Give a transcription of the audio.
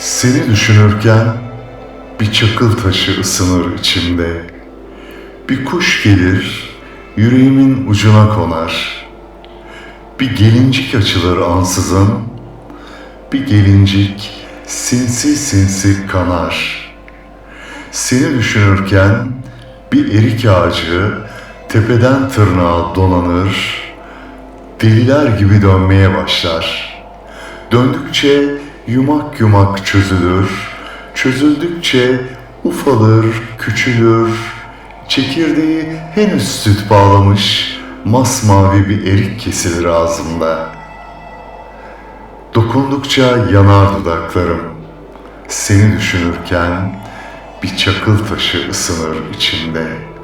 Seni düşünürken bir çakıl taşı ısınır içimde. Bir kuş gelir, yüreğimin ucuna konar. Bir gelincik açılır ansızın, bir gelincik sinsi sinsi kanar. Seni düşünürken bir erik ağacı tepeden tırnağa dolanır, deliler gibi dönmeye başlar. Döndükçe yumak yumak çözülür, çözüldükçe ufalır, küçülür. Çekirdeği henüz süt bağlamış, masmavi bir erik kesilir ağzımda. Dokundukça yanar dudaklarım. Seni düşünürken bir çakıl taşı ısınır içimde.''